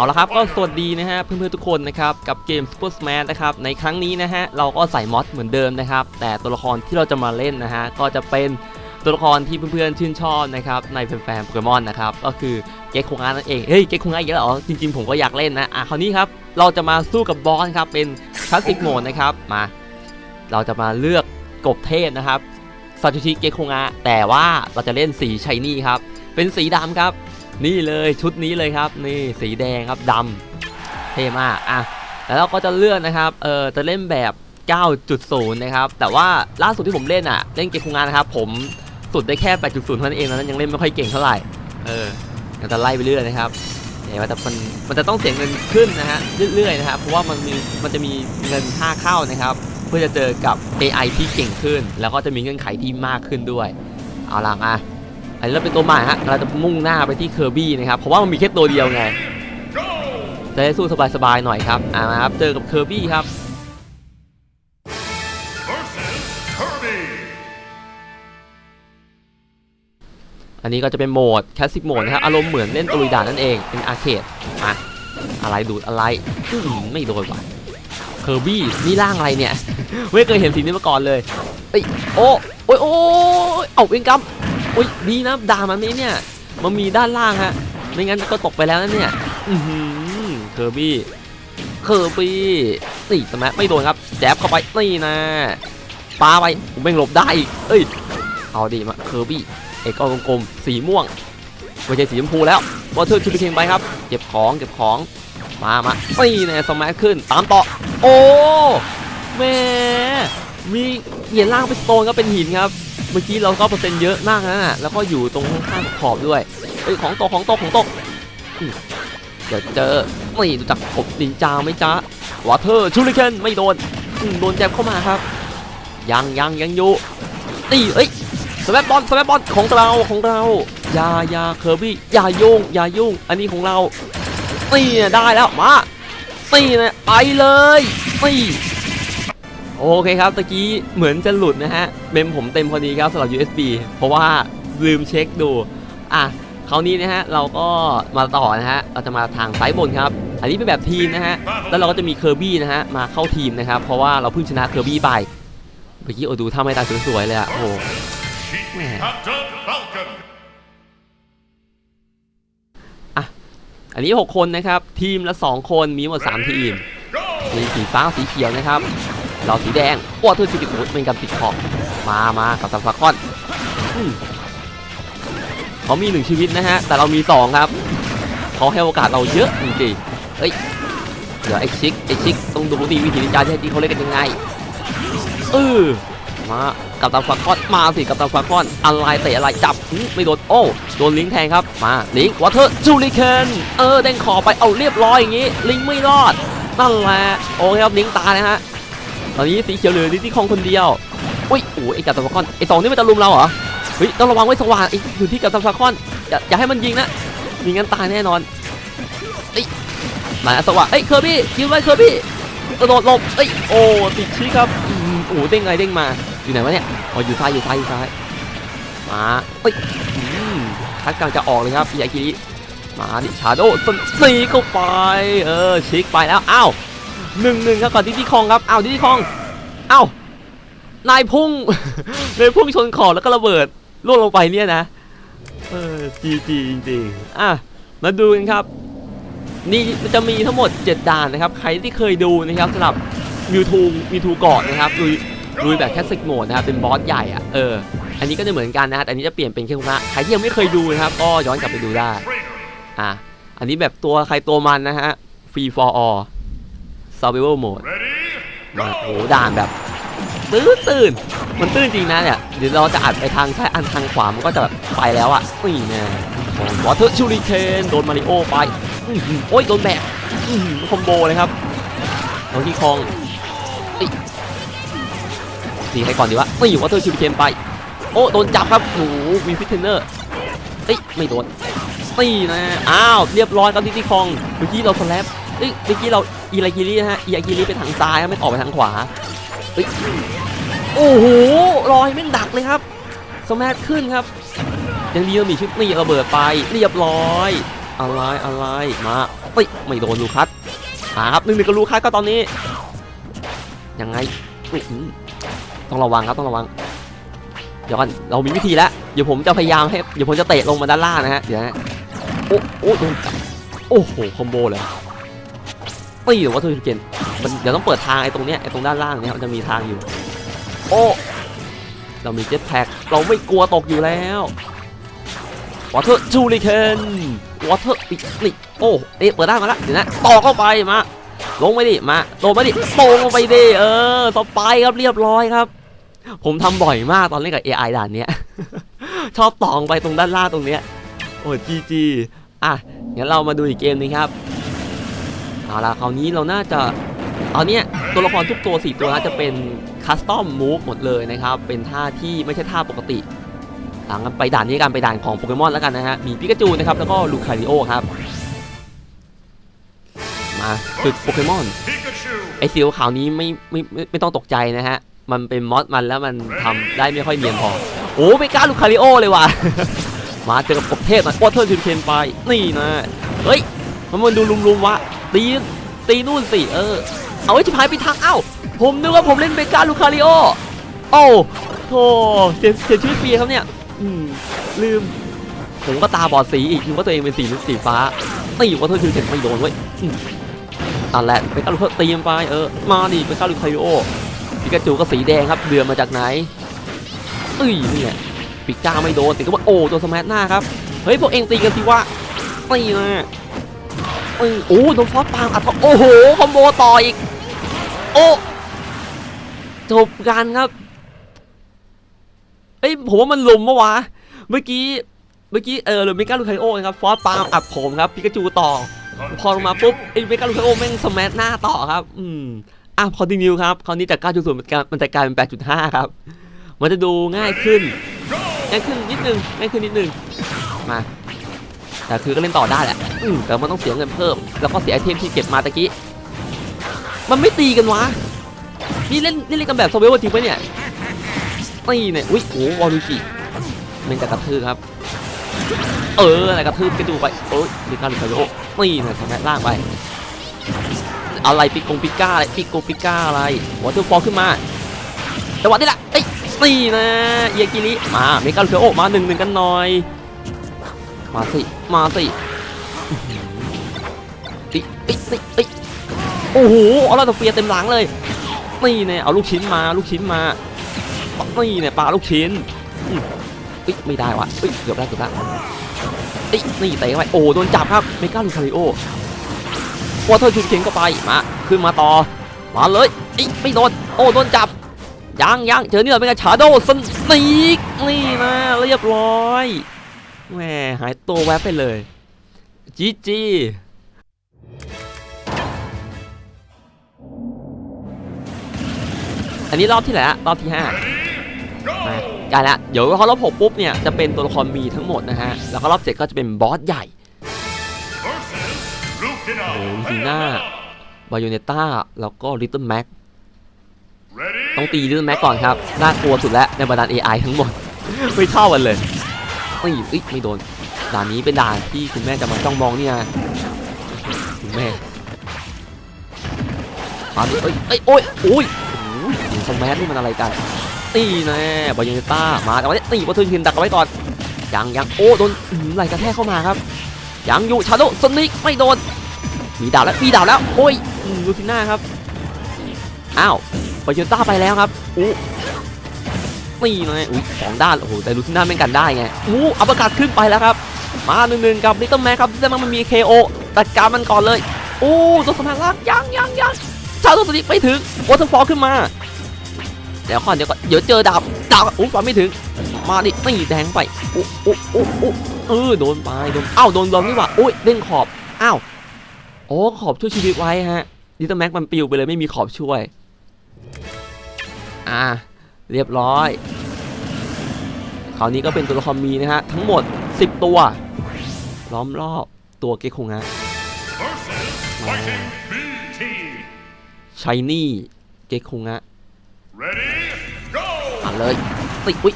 เอาละครับก็สวัสดีนะฮะเพื่อนๆทุกคนนะครับกับเกม Super Smash นะครับในครั้งนี้นะฮะเราก็ใส่มอดเหมือนเดิมนะครับ แต่ตัวละครที่เราจะมาเล่นนะฮะก็จะเป็นตัวละครที่เพื่อนๆชื่นชอบนะครับในแฟนๆโปเกมอนนะครับก็คือเก็กคงอานั่นเองเฮ้ยเก็กคงอาอีกแล้วเหรอจริงๆผมก็อยากเล่นนะอะคราวนี้ครับเราจะมาสู้กับบอสครับเป็นคลาสสิกโหมดนะครับมา เราจะมาเลือกกบเทพนะครับซาชูชิเกกคงอาแต่ว่าเราจะเล่นสีชายนี่ครับเป็นสีดำครับ นี่เลยชุดนี้เลยครับนี่สีแดงครับดำเท่มากอะแล้วเราก็จะเลือกนะครับเออจะเล่นแบบ 9.0 นะครับ แต่ว่าล่าสุดที่ผมเล่นอะ เล่นเกมคุงงานนะครับ ผมสุดได้แค่ 8.0 เท่านั้นเองนะนั้นยังเล่นไม่ค่อยเก่งเท่าไหร่ เออจะไล่ไปเรื่อยนะครับเห็นว่าแต่มันมันจะต้องเสียเงินขึ้นนะฮะเรื่อยๆนะครับ เพราะว่ามันมีมันจะมีเงินค่าเข้านะครับ เพื่อจะเจอกับ AI ที่เก่งขึ้น แล้วก็จะมีเงื่อนไขที่มากขึ้นด้วย เอาล่ะอะ อันนี้เราเป็นตัวใหม่ฮะเราจะมุ่งหน้าไปที่เคอร์บี้นะครับ เพราะว่ามันมีแค่ตัวเดียวไง จะได้สู้สบายๆหน่อยครับ อ่ามาครับ เจอกับเคอร์บี้ครับอันนี้ก็จะเป็นโหมดคลาสสิกโหมดนะครับ อารมณ์เหมือนเล่นตุยดานนั่นเอง เป็นอาร์เคดมาอะไรดูดอะไรไม่โดนว่ะเคอร์บี้นี่ร่างอะไรเนี่ย ไม่เคยเห็นสีนี้มาก่อนเลยเอ้ยโอ้โอ้ยโอ้ยเอาเองกัม อุ้ยดีนะด่ามันนี้เนี่ย มันมีด้านล่างฮะ ไม่งั้นก็ตกไปแล้วนะเนี่ย อือหือเคอร์บี้ เคอร์บี้นี่สมัยไม่โดนครับ แจบเข้าไป นี่นะปาไปผมไม่งหลบได้อีก เอ้ย เอาดีมา เคอร์บี้ เอกอกลมๆ สีม่วงไม่ใช่สีชมพูแล้ววอเตอร์ชูริเคนไปครับ เก็บของ เก็บของ มามานี่น่สมัยขึ้น ตามต่อ โอ้ แม่ มีเหรียญล่างเป็นสโตนก็เป็นหินครับ เมื่อกี้เราก็เปอร์เซ็นต์เยอะมากนะน่ะแล้วก็อยู่ตรงข้างๆขอบด้วยเอ้ยของตกของตกของตกเดี๋ยวเจอไม่รู้จักกบนินจาไหมจ๊ะวอเตอร์ชูริเคนไม่โดนโดนแจบเข้ามาครับ ยังยังยังอยู่ตีเอ้ยสแมปบอลสแมปบอลของเราของเรายายาเคอร์บี้ยายุ่งยายุ่ง อันนี้ของเรานี่ได้แล้วมานี่นะไปเลยนี่ โอเคครับตะกี้เหมือนจะหลุดนะฮะเมมผมเต็มพอดีครับสำหรับ USB เพราะว่าลืมเช็คดู อะคราวนี้นะฮะเราก็มาต่อนะฮะเราจะมาทางซ้ายบนครับ อันนี้เป็นแบบทีมนะฮะแล้วเราก็จะมีเคอร์บี้นะฮะมาเข้าทีมนะครับเพราะว่าเราเพิ่งชนะเคอร์บี้ไปเมื่อกี้โอดูท่าไม่ตาสวยๆเลยอะโอ้โห Chief Captain Falcon. อันนี้ 6 คนนะครับ ทีมละ 2 คนมีหมด 3 ทีมมีสีฟ้าสีเขียวนะครับ เราสีแดงวอเตอร์ซิติโอเป็นการติดขอบมามากับซัมฟาคอนเขามี1ชีวิตนะฮะ แต่เรามี2ครับเขาให้โอกาสเราเยอะจริงๆเฮ้ยเดี๋ยวไอชิกไอชิกต้องดูดีวิธีนินจาที่แท้จริงเขาเล่นกันยังไงเออมากับตันฟาคอนมาสิกับตันฟาคอนอะไรเตะอะไรจับไม่โดนโอ้โดนลิงแทงครับมาลิงวอเตอร์จูริเคนเออเด้งขอไปเอาเรียบร้อยอย่างงี้ ลิงไม่รอดนั่นแหละโอเคครับลิงตายนะฮะ อนนี้สีเขียวเหลือดิที่คองคนเดียวอุ้ยโอ้ยไอ้กับตันฟาคอนไอ้สองนี่มันจะลุมเราเหรอเฮ้ยต้องระวังไว้สว่างไอ้อยู่ที่กับตันฟาคอนอย่าอย่าให้มันยิงนะยิงกันตายแน่นอนเอ้ยมาสว่างเอ้ยเคอร์บี้ยืนไว้เคอร์บี้กระโดดหลบเอ้ยโอ้ติดชี้ครับโอ้เด้งไงเด้งมาอยู่ไหนวะเนี่ยอ๋ออยู่ซ้ายอยู่ซ้ายอยู่ซ้ายมาเอ้ยทักกำลังจะออกเลยครับยากิริมาดิชาโดว์ตีเข้าไปเออชิกไปแล้วอ้าว หนึ่งหนึ่งครับก่อนดิจิคองครับอ้าวดิจิคองอ้าวนายพุ่งนายพุ่งชนขอบแล้วก็ระเบิดล่วงลงไปเนี่ยนะเออจีจีจริงๆอะมาดูกันครับ นี่มันจะมีทั้งหมด 7 ด่านนะครับ ใครที่เคยดูนะครับสำหรับมิวทูมิวทูก่อนนะครับลุยลุยแบบแคสซิกโหมดนะครับเป็นบอสใหญ่อะเอออันนี้ก็จะเหมือนกันนะฮะแต่อันนี้จะเปลี่ยนเป็นแค่คุระใครที่ยังไม่เคยดูนะครับก็ย้อนกลับไปดูได้ Trainer. อะอันนี้แบบตัวใครตัวมันนะฮะ Free for all Survival Mode Ready? มาโอ้ Go! โหด่านแบบตื้นตื้นมันตื้นจริงนะเนี่ยเดี๋ยวเราจะอัดไปทางซ้ายอันทางขวามันก็จะแบบไปแล้วอะนี่แน่วอเตอร์ชูริเคนโดนมาริโอไปอื้อหือโอ้ยโดนแบกอื้อหือคอมโบเลยครับน้องที่คองเอ้ยตีใครก่อนดีวะไม่อยู่วอเตอร์ชูริเคนไป โอ้โดนจับครับโอ้โหวีฟิตเทนเนอร์เอ้ยไม่โดนนี่นะอ้าวเรียบร้อยครับที่ที่คองเมื่อกี้เราสแลป เอ้ยเมื่อกี้เราอีรากิรินะฮะอีรากิริไปทางซ้ายครับไม่ออกไปทางขวาเฮ้ยโอ้โหรอยแม่งดักเลยครับสแมัขึ้นครับยังดีเรามีชุดนี่ระเบิดไปเรียบร้อยอะไรอะไรมาเฮ้ยไม่โดนลูคัสมาครับหนึ่งหนึ่งกับลูคัสก็ตอนนี้ยังไงต้องระวังครับต้องระวังเดี๋ยวก่อนเรามีวิธีแล้วเดี๋ยวผมจะพยายามให้เดี๋ยวผมจะเตะลงมาด้านล่างนะฮะเดี๋ยวนะโอ้โอ้โดนโอ้โหคอมโบเลย ตีหรือว่าทูเกนมันเดี๋ยวต้องเปิดทางไอ้ตรงเนี้ยไอ้ตรงด้านล่างเนี่ยมันจะมีทางอยู่ โอ้เรามีเจ็ตแพ็กเราไม่กลัวตกอยู่แล้ววอเตอร์จูริเคนวอเตอร์อีกนี่โอ้เอ๊ะเปิดได้มาแล้วเดี๋ยวนะต่อเข้าไปมาลงไปดิมาโดนมาดิโตลงไปดิเออต่อไปครับเรียบร้อยครับ ผมทำบ่อยมากตอนเล่นกับ AI ด่านเนี้ยชอบตองไปตรงด้านล่างตรงเนี้ยโอ้จีจีอะงั้นเรามาดูอีกเกมหนึงครับ เอาละคราวนี้เราน่าจะเอาเนี้ยตัวละครทุกตัวสี่ตัวน่าจะเป็นคัสตอมมูฟหมดเลยนะครับ เป็นท่าที่ไม่ใช่ท่าปกติต่างกันไปด่านนี้กันไปด่านของโปเกมอนแล้วกันนะฮะ มีปิกาจูนะครับ แล้วก็ลูคาริโอครับ มาฝึกโปเกมอน Pikachu. ไอสีขาวนี้ไม่ไม่ไม่ไม่ต้องตกใจนะฮะ มันเป็นมอสมันแล้วมันทำได้ไม่ค่อยเนียนพอ โอ้ไม่กล้าลูกคาริโอเลยว่ะ มาเจอกับกบเทพนะวอเทอร์จูเคนไป นี่นะ เฮ้ย มันมันดูลุมๆวะ ตีตีนู่นสิเออ เอาไว้ชิบหายไปทางเอ้า ผมนึกว่าผมเล่นเบกาลูคาริโอโอ้โธ่เสียเสียชีวิตฟรีครับเนี่ย อืมลืม ผมก็ตาบอดสีอีกคิดว่าตัวเองเป็นสีสีฟ้าตีวอเทอร์จูเคนไม่โดนเว้ยอันแหละเป็นกาลูกตีมไปเออมาดิเป็นกาลูไคโอปิกาจูก็สีแดงครับเดือมาจากไหนเอ้ยนี่แหละปิก้าไม่โดนติดก็ว่าโอ้โดนสมัทหน้าครับเฮ้ยพวกเองตีกันสิวะตีนะ เอ้ยโอ้โดนฟอสปามอัดโอ้โหคอมโบต่ออีก โอ้จบกันครับเอ้ยผมว่ามันลุมปะวะ เมื่อกี้ เมื่อกี้เออเลยมิก้าลูไคโอนะครับฟอสปามอัดผมครับปิกาจูต่อ พอลงมาปุ๊บไอ้เมกาลูคาโอแม่งสมัหน้าต่อครับ อืมอะคอนติเนียครับคราวนี้จาก 9.0มันจะมันจะกลายเป็น 8.5 ครับ มันจะดูง่ายขึ้น ง่ายขึ้นนิดนึง ง่ายขึ้นนิดนึง มา แต่คือก็เล่นต่อได้แหละอืมแต่มันต้องเสียเงินเพิ่ม แล้วก็เสียไอเทมที่เก็บมาตะกี้ มันไม่ตีกันวะ นี่เล่นนี่เล่นกันแบบโซเวลจริงปะเนี่ยตีเนี่ย อุ้ยโอ้วอลูชิมันจะกระทืบครับ เอออะไรกระทืบกระดูไป โอ้ยมีการคาริโอนี่นะทำแม่ล่างไป อะไรปิกกงปิก้าอะไรปิกโกปิก้าอะไรวอเตอร์ฟอลขึ้นมาจังหวะนี้แหละเอ้ยนี่นะเอียกิริมาเมกาลูคาริโอมาหนึ่งหนึ่งกันหน่อย มาสิ มาสิอื้อหือติติติติโอ้โหเอาเราตะเฟียเต็มหลังเลยนี่เนี่ยเอาลูกชิ้นมาลูกชิ้นมานี่เนี่ยปลาลูกชิ้นอืมเอ้ยไม่ได้วะเอ้ยเกือบได้เกือบได้เอ้ยนี่เตะเข้าไปโอ้โดนจับครับเมกาลูคาริโอวอเตอร์ชูเข็งก็ไปมาขึ้นมาต่อมาเลยเอ้ยไม่โดนโอ้โดนจับยังยังเจอเนี่ยเป็นกระชาโดสนีกนี่นะเรียบร้อย แหมหายตัวแวบไปเลยจีจีอันนี้รอบที่ไหนละรอบที่ห้าได้แล้วเดี๋ยวพอรอบหกปุ๊บเนี่ยจะเป็นตัวละครมีทั้งหมดนะฮะ แล้วก็รอบเจ็ดก็จะเป็นบอสใหญ่ Versus Lucina. Oh, Lucina. บายโอเนต้า แล้วก็ลิตเติ้ลแม็กต้องตีลิตเติ้ลแม็กก่อนครับ น่ากลัวสุดแล้วในบรรดา AI ทั้งหมด ไม่เข้ากันเลย ไม่เอ้ยไม่โดน ด่านนี้เป็นด่านที่คุณแม่จะมาจ้องมองนี่นะคุณแม่มาดิเอ้ยเอ้ยโอ้ยโอ้ยโอ้ยสมันี่มันอะไรกันตีแน่บายโอเนต้ามาแต่ว่าตีวัตถุทินดักเอาไว้ก่อนยังยังโอ้โดนอื้อหือไหลกระแทกเข้ามาครับยังอยู่ชาโดสนิกไม่โดนมีดาวแล้วมีดาวแล้วโอ้ยอืมลูทิน่าครับอ้าวบายโอเนต้าไปแล้วครับอู้ นี่ไงอุ้ยสองด้าน โอ้โห แต่ลูทิน่าไม่งกันได้ไงอู้อัปเปอร์คัตขึ้นไปแล้วครับ มาหนึ่งหนึ่งกับลิตเติ้ลแมนครับลิตเติ้ลแมนมันมี KO ตัดการมันก่อนเลยโอ้ตัวสมัครล่างยังยังยังชาโดสนิไม่ถึงวอเตอร์ฟอลขึ้นมาเดี๋ยวก่อนเดี๋ยวก่อนเดี๋ยวเจอดาบดาบอุ้ยฟันไม่ถึง มาดินี่แดงไปอุ๊อุ๊อุ๊อุ๊เออโดนไปโดนอ้าวโดนลมนี่หว่าอุ้ยเด้งขอบอ้าวโอ้ขอบช่วยชีวิตไว้ฮะลิตเติ้ลแม็กมันปิวไปเลยไม่มีขอบช่วย อ่า เรียบร้อยคราวนี้ก็เป็นตัวละครมีนะฮะ ทั้งหมด 10 ตัว ล้อมรอบตัวเกคุงฮะชายนี่เกคุงฮะผ่านเลยติอุ้ย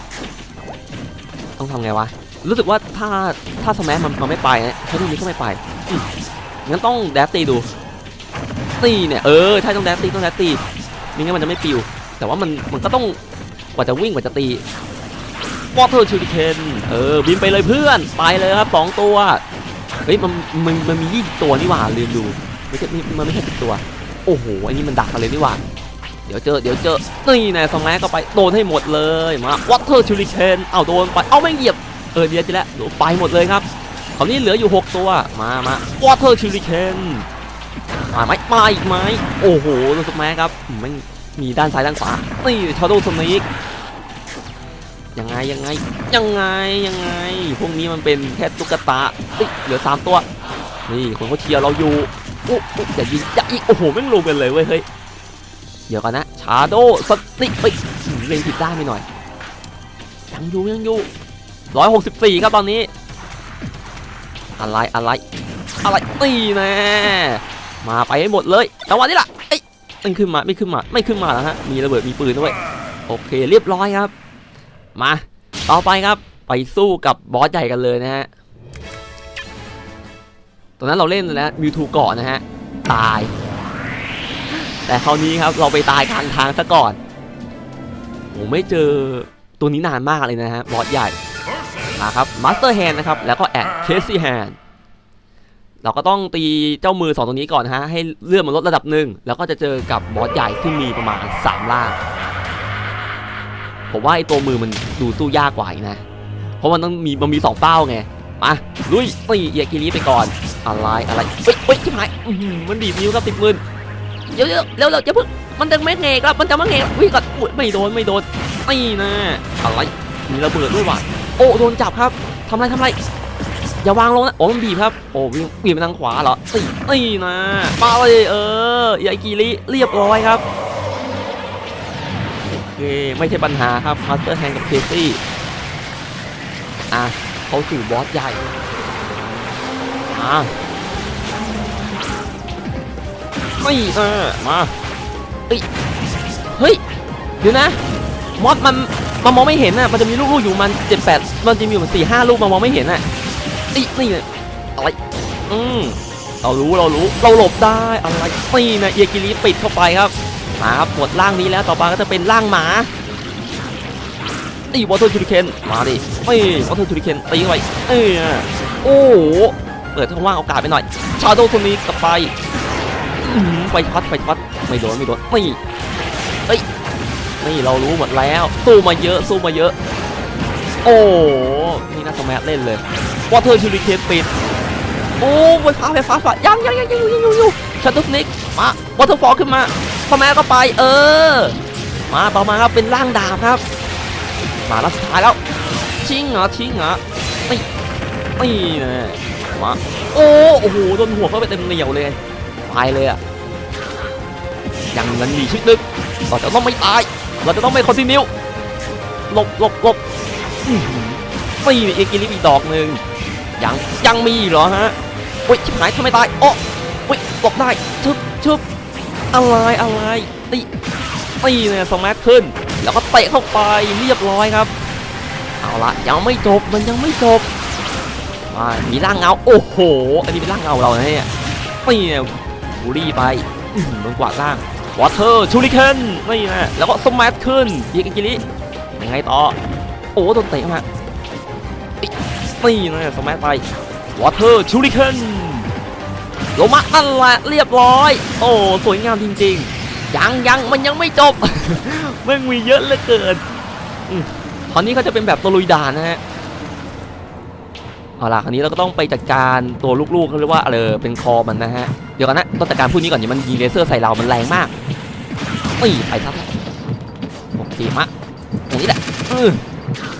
ต้องทำไงวะ รู้สึกว่าถ้าถ้าสมัมันมันไม่ไปนะใช้ลูกนี้ก็ไม่ไปงั้นต้องแดฟตีดูตีเนี่ย เออ ใช่ต้องแดฟตีต้องแดฟตีไม่งั้นมันจะไม่ปิว แต่ว่ามันมันก็ต้อง กว่าจะวิ่งกว่าจะตีวอเตอร์ชูริเคนเออบินไปเลยเพื่อนไปเลยครับสองตัวเฮ้ยมันมันมันมียี่สิบตัวนี่หว่าลืมดูไม่ใช่มันไม่ใช่สิบตัว โอ้โหอันนี้มันดักมาเลยนี่หว่าเดี๋ยวเจอเดี๋ยวเจอนี่น่สมัยก็ไปโดนให้หมดเลยมาวอเตอร์ชูริเคนเอาโดนไปเอาไม่เหยียบเออเดียวจะแล้วไปหมดเลยครับคราวนี้เหลืออยู่ 6 ตัวมามาวอเตอร์ชูริเคนมาไหมมาอีกไหมโอ้โหโดนสมัยครับมัน มีด้านซ้ายด้านขวานี่ชาร์โดสนิกยังไงยังไงยังไงยังไง พวกนี้มันเป็นแค่ตุ๊กตาเอ้ยเหลือสามตัว นี่คนเขาเชียร์เราอยู่อุ๊อุ๊อย่ายิงอย่ายิงโอ้โหแม่งลงกันเลยเว้ยเฮ้ยเดี๋ยวก่อนนะชาโดสติไปเล่นผิดได้านไหน่อย ยังอยู่ยังอยู่ร้อยหกสิบสี่ครับตอนนี้ อะไรอะไรอะไรตีแน่มาไปให้หมดเลยจังหวะนี้ล่ะเอ้ย ไม่ขึ้นมาไม่ขึ้นมาไม่ขึ้นมาแล้วฮะมีระเบิดมีปืนด้วยโอเค เรียบร้อยครับ มา ต่อไปครับ ไปสู้กับบอสใหญ่กันเลยนะฮะตอนนั้นเราเล่นแล้วมิวทูก่อนนะฮะตาย แต่คราวนี้ครับเราไปตายกลางทางซะก่อนผมไม่เจอตัวนี้นานมากเลยนะฮะบอสใหญ่มาครับมาสเตอร์แฮนนะครับแล้วก็แอดเคซี่แฮน เราก็ต้องตีเจ้ามือสองตัวนี้ก่อนนะฮะให้เลื่อนมันลดระดับหนึ่งแล้วก็จะเจอกับบอสใหญ่ที่มีประมาณ 3 ล่าง ผมว่าไอ้ตัวมือมันดูสู้ยากกว่าอีกนะ เพราะมันต้องมีมันมีสองเป้าไงมาลุยตีเอียกิริไปก่อนอะไรอะไรเฮ้ยเฮ้ยชิบหายมันดีดนิ้วครับติดมือเดี๋ยวเดี๋ยวเร็วเร็วอย่าเพิ่งมันจะไม่เงกแล้วมันจะไม่เงกวิ่งก่อนอุ๊ยไม่โดนไม่โดนนี่นะอะไรมีระเบิดด้วยว่ะโอ้โดนจับครับทำไรทำไร อย่าวางลงนะโอ้มันบีบครับโอ้วิ่งวิ่งไปทางขวาเหรอตีนี่นะมาเลยเออยายกีริเรียบร้อยครับโอเคไม่ใช่ปัญหาครับมาสเตอร์แฮนกับเคซี่อะเขาสู่บอสใหญ่อะไม่เออมาเอ้ยเฮ้ยเดี๋ยวนะมอสมันมันมองไม่เห็นน่ะมันจะมีลูกๆอยู่มันเจ็ดแปดมันจะมีอยู่สี่ห้าลูกมันมองไม่เห็นน่ะ นี่นี่เลยอะไรอืมเรารู้เรารู้เราหลบได้อะไรนี่นะเอียกิริปิดเข้าไปครับมาครับหมดร่างนี้แล้วต่อไปก็จะเป็นร่างหมาตีวอเตอร์ชูริเคนมาดิไม่วอเตอร์ชูริเคนตีเข้าไปเอ้ยโอ้เปิดช่องว่างโอกาสไปหน่อย ชาโดว์คนนี้กลับไปไฟช็อตไฟช็อตไม่โดนไม่โดนไม่เอ้ยนี่เรารู้หมดแล้วสู้มาเยอะสู้มาเยอะ โอ้นี่น่าสมัเล่นเลยวอเตอร์ชูริเคนปิดโอ้ไฟฟ้าไฟฟ้าไฟฟ้ายังยังยังยังอยู่ยังอยู่อยู่ชัตเตอร์สนิกมาวอเตอร์ฟอลขึ้นมาสแมัก็ไป เออ มาต่อมาครับเป็นร่างดาบครับ มาแล้วสุดท้ายแล้วชิงเหรอชิงเหรอนี่นี่นะมาโอ้โอ้โหโดนหัวเข้าไปเต็มเหนียวเลยตายเลยอะยังมันมีชีวิตนึกเราจะต้องไม่ตาย เราจะต้องไม่คอนติเนียหลบหลบหลบ อื้อหือไม่มีเอกิลิปอีกดอกหนึ่งยังยังมีเหรอฮะโอ้ยชิบหายทำไมตายโอ้โอ้ยหลบได้ชึบชึบอะไรอะไรตีตีเนี่ยสมัคขึ้น แล้วก็เตะเข้าไปเรียบร้อยครับ เอาละยังไม่จบมันยังไม่จบมามีร่างเงาโอ้โห อันนี้เป็นร่างเงาเราเนี่ยนี่เนี่ยบูรี่ไปอื้อหือมันกวาดล่างวอเตอร์ชูริเคนนี่นะแล้วก็สมัทขึ้นยีกิกิริยังไงต่อ โอ้โดนเตะมาอิ๊ะนี่นะสมัทไปวอเตอร์ชูริเคนลงมานั่นแหละเรียบร้อย โอ้สวยงามจริงๆ ยังยังมันยังไม่จบมันมีเยอะเหลือเกินอืมตอนนี้เขาจะเป็นแบบตัวลุยด่านนะฮะเอาล่ะคราวนี้เราก็ต้องไปจัดการตัวลูกๆเขาเรียกว่าอะไรเป็นคอมันนะฮะ เดี๋ยวกันนะต้องจัดการพวกนี้ก่อนอย่ามันยิงเลเซอร์ใส่เรา มันแรงมากตีไปครับโอเคมะอย่างนี้แหละอือ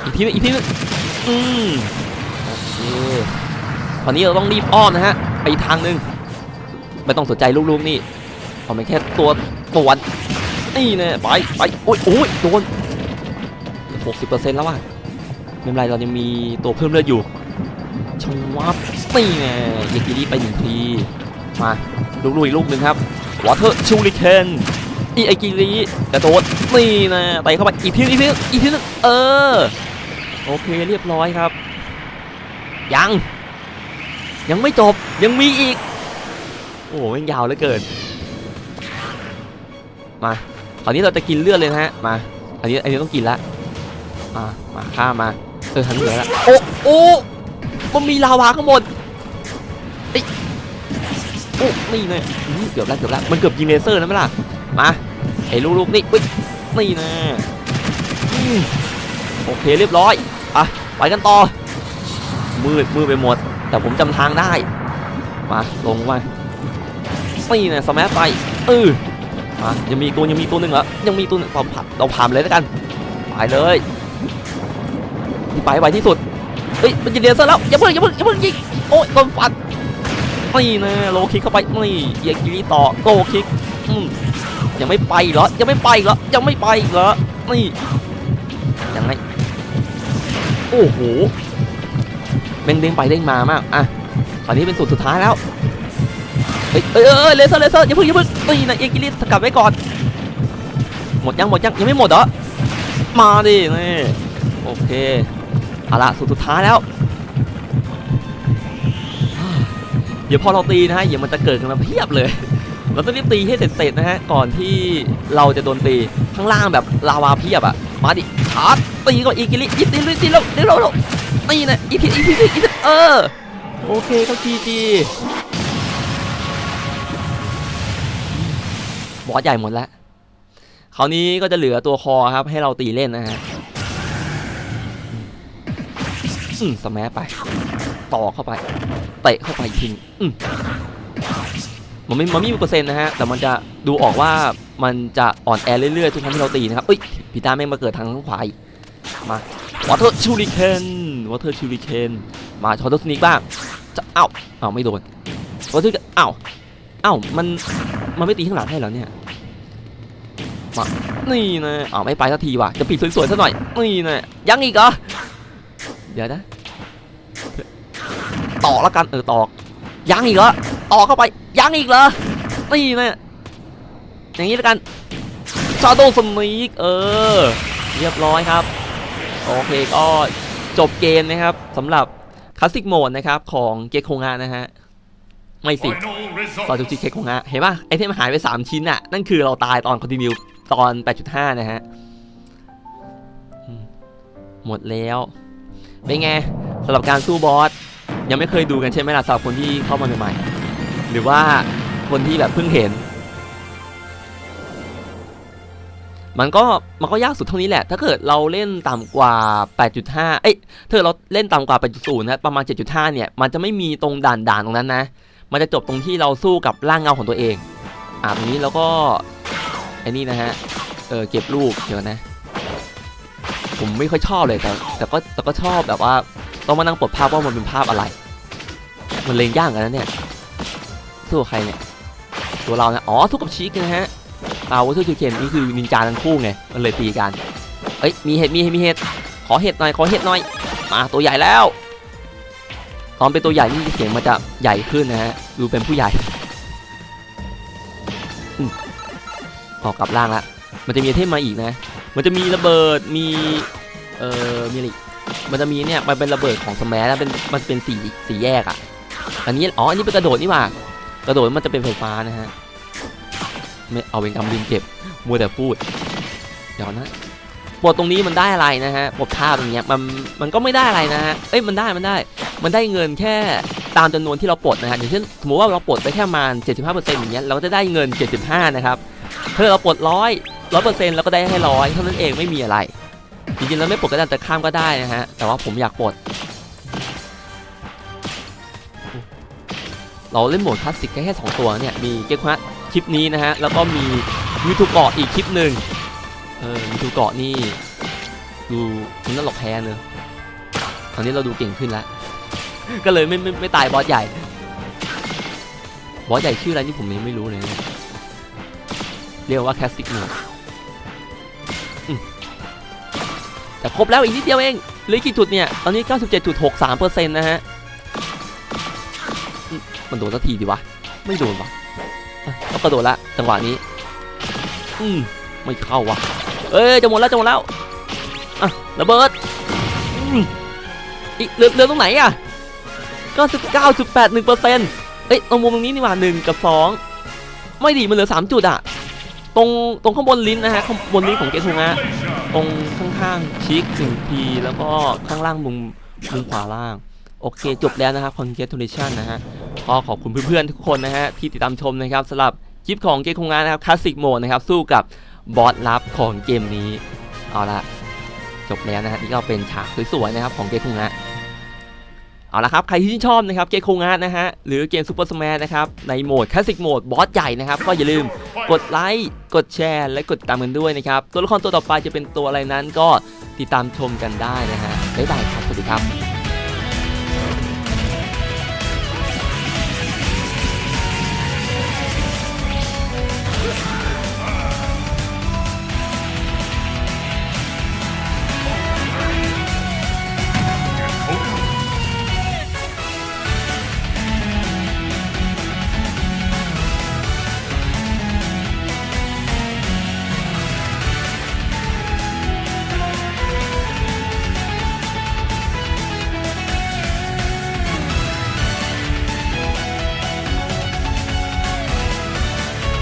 อีกทีนึงอีกทีนึงอืมโอเคตอนนี้เราต้องรีบอ้อมนะฮะไปทางหนึงไม่ต้องสนใจลูกๆนี่เอาเป็นแค่ตัวตวนนี่นี่ไปไปโอ้ยโอ้ยโดนหกสิบเปอร์เซ็นต์แล้วว่ะไม่เป็นไรเรายังมีตัวเพิ่มเลือดอยู่ชงวับนี่ไงยากิริไปหนึ่งทีมาลูกๆอีกลูกหนึ่งครับวอเตอร์ชูริเคนอีไอกิริกระโดดนี่นะไปเข้าไปอีกทีอีกทีอีกทีนึงเออ โอเคเรียบร้อยครับ ยัง ยังไม่จบยังมีอีก โอ้โหแม่งยาวเหลือเกิน มาคราวนี้เราจะกินเลือดเลยนะฮะมาอันนี้อันนี้ต้องกินละมามาข้ามาเออทันเหลือละโอ้โอ้มันมีลาวาข้างบนเอ้โอ้นี่เลยอื้อเกือบแล้วเกือบแล้วมันเกือบยิงเลเซอร์นะไหมล่ะมาไอ้ลูกๆนี่อุ๊ยนี่นะอืมโอเคเรียบร้อย อะไปกันต่อ มืดมืดไปหมด แต่ผมจำทางได้ มาลงมานี่นะสมัไปเออมายังมีตัวยังมีตัวหนึ่งเหรอยังมีตัวหนึ่งเราผ่านเราผ่านเลยแล้วกันไปเลยไปไวที่สุดเฮ้ยมันจะเดียนซะแล้วอย่าเพิ่งอย่าเพิ่งอย่าเพิ่งยิงโอ้ยโดนฟันนี่นะโลคิกเข้าไปนี่เอียกิริต่อโลคิกอืมยังไม่ไปเหรอยังไม่ไปเหรอยังไม่ไปเหรอนี่ยังไง โอ้โหเด้งเด้งไปเด้งมามาก อะ ตอนนี้เป็นสุดสุดท้ายแล้วเฮ้ยเอ้ยเอ้ยเลเซอร์เลเซอร์อย่าเพิ่งอย่าเพิ่งนี่นะเอกิลิสสกัดไว้ก่อน หมดยังหมดยังยังไม่หมดเหรอ มาดินี่โอเคเอาละสุดสุดท้ายแล้ว เดี๋ยวพอเราตีนะฮะเดี๋ยวมันจะเกิดกันมาเพียบเลย เราต้องรีบตีให้เสร็จๆนะฮะ ก่อนที่เราจะโดนตี ข้างล่างแบบลาวาเพียบอะมาดิชาร์จ ตีก่อนอีกิลิยิบตีเลยตีแล้วตีแล้วแล้วนี่นะอีพีอีพีอีพีเออโอเคครับจีจีบอสใหญ่หมดแล้วคราวนี้ก็จะเหลือตัวคอครับให้เราตีเล่นนะฮะอืมสแมัไป ต่อเข้าไป เตะเข้าไปทิ้งอืมมันไม่มันไม่มีเปอร์เซ็นต์นะฮะ แต่มันจะดูออกว่ามันจะอ่อนแอเรื่อยๆ ทุกครั้งที่เราตีนะครับเอ้ยพีตาแม่งมาเกิดทางข้างขวาอีก มาวอเตอร์ชูริเคนวอเตอร์ชูริเคนมาชอตเตอร์สนิกบ้างจะเอ้าเอ้าไม่โดนวอเตอร์เอ้าเอ้ามันมันไม่ตีข้างหลังให้เหรอเนี่ยมานี่นะเอ้าไม่ไปสักทีว่ะจะปิดสวยๆซะหน่อยนี่นะยังอีกเหรอเดี๋ยวนะต่อละกันเออตอกยังอีกเหรอต่อเข้าไปยังอีกเหรอนี่นะอย่างนี้ละกันชาโดสนิกเออ เรียบร้อยครับ โอเคก็จบเกมนะครับสำหรับคลาสสิกโหมดนะครับของเกคงงานะฮะไม่สิ Final ซอจู result. จิเคคงงาเห็นป่ะไอเทมหายไป 3 ชิ้นอะนั่นคือเราตายตอนคอนติเนียตอน 8.5 นะฮะ หมดแล้ว เป็นไงสำหรับการสู้บอส ยังไม่เคยดูกันใช่ไหมล่ะสำหรับคนที่เข้ามาใหม่ๆหรือว่าคนที่แบบเพิ่งเห็น มันก็มันก็ยากสุดเท่านี้แหละ ถ้าเกิดเราเล่นต่ำกว่า 8.5 เอ้ยถ้าเกิดเราเล่นต่ำกว่า 8.0 นะ ประมาณ 7.5 เนี่ย มันจะไม่มีตรงด่านด่านตรงนั้นนะ มันจะจบตรงที่เราสู้กับร่างเงาของตัวเอง อ่าตรงนี้เราก็ไอ้นี่นะฮะ เออเก็บลูกเดี๋ยวนะ ผมไม่ค่อยชอบเลยแต่แต่ก็แต่ก็ชอบแบบว่าต้องมานั่งปลดภาพว่ามันเป็นภาพอะไร มันเลงยากเหมือนกันนะเนี่ย สู้ใครเนี่ย ตัวเรานะ อ๋อสู้กับชิคนะฮะ เอาวัตถุคิวเคนนี่คือนินจาทั้งคู่ไง มันเลยตีกัน เอ้ย มีเห็ด มีเห็ด มีเห็ด ขอเห็ดหน่อย ขอเห็ดหน่อย มาตัวใหญ่แล้ว ตอนเป็นตัวใหญ่นี่เสียงมันจะใหญ่ขึ้นนะฮะ ดูเป็นผู้ใหญ่ออกกลับล่างละ มันจะมีเทมมาอีกนะ มันจะมีระเบิด มี เอ่อ มีอะไรมันจะมีเนี่ย มันเป็นระเบิดของสมัแล้วเป็น มันเป็นสีสีแยกอะ อันนี้ อ๋อ อันนี้เป็นกระโดดนี่ว่ากระโดดมันจะเป็นไฟฟ้านะฮะ ไม่เอาเวงกรรมลืมเก็บมัวแต่พูด เดี๋ยวนะปลดตรงนี้มันได้อะไรนะฮะปลดท่าตรงเนี้ยมันมันก็ไม่ได้อะไรนะฮะเอ้ยมันได้มันได้ มันได้เงินแค่ตามจำนวนที่เราปลดนะฮะอย่างเช่นสมมติว่าเราปลดไปแค่ประมาณ75%อย่างเงี้ยเราก็จะได้เงิน 75 นะครับถ้าเราปลดร้อยร้อยเปอร์เซ็นต์เราก็ได้แค่ร้อยเท่านั้นเองไม่มีอะไรจริงๆแล้วไม่ปลดก็ได้แต่ข้ามก็ได้นะฮะแต่ว่าผมอยากปลดเราเล่นโหมดคลาสสิกแค่แค่สองตัวเนี่ยมีเกควะ คลิปนี้นะฮะ แล้วก็มียูทูบเกาะอีกคลิปหนึ่งเออยูทูบเกาะนี่ดูมันน่าหลอกแพ้เนอะตอนนี้เราดูเก่งขึ้นแล้ว ก็เลยไม่ไม่ไม่ตายบอสใหญ่ บอสใหญ่ชื่ออะไรนี่ผมยังไม่รู้เลยนะเรียกว่าแคสติกโหมดแต่ครบแล้วอีกนิดเดียวเองเหลือกี่จุดเนี่ย ตอนนี้ 97.63%นะฮะ มันโดนสักทีดีวะ ไม่โดนวะอะต้อง กระโดดละจังหวะนี้อืมไม่เข้าวะเอ้ยจะหมดแล้วจะหมดแล้วอะระเบิดอืมอีกเหลือเหลือตรงไหนอะ99.81%เอ้ยตรงมุมตรงนี้นี่หว่า1กับ2ไม่ดีมันเหลือ3จุดอะตรงตรงข้างบนลิ้นนะฮะข้างบนลิ้นของเกทุงะตรงข้างๆชิคหนึ่งทีแล้วก็ข้างล่างมุมมุมขวาล่าง โอเคจบแล้วนะครับ congratulation นะฮะก็ขอบคุณเพื่อนๆทุกคนนะฮะที่ติดตามชมนะครับสำหรับ คลิปของเกมคงงานนะครับคลาสสิกโหมดนะครับสู้กับบอสลับของเกมนี้ เอาละจบแล้วนะฮะนี่ก็เป็นฉากสวยๆนะครับของเกมคงงานเอาละครับใครที่ชื่นชอบนะครับเกมคงงานนะฮะหรือเกมซูเปอร์สมาร์นะครับในโหมดคลาสสิกโหมดบอสใหญ่นะครับก็อย่าลืมกดไลค์กดแชร์และกดติดตามกันด้วยนะครับตัวละครตัวต่อไปจะเป็นตัวอะไรนั้นก็ติดตามชมกันได้นะฮะบ๊ายบายครับสวัสดีครับ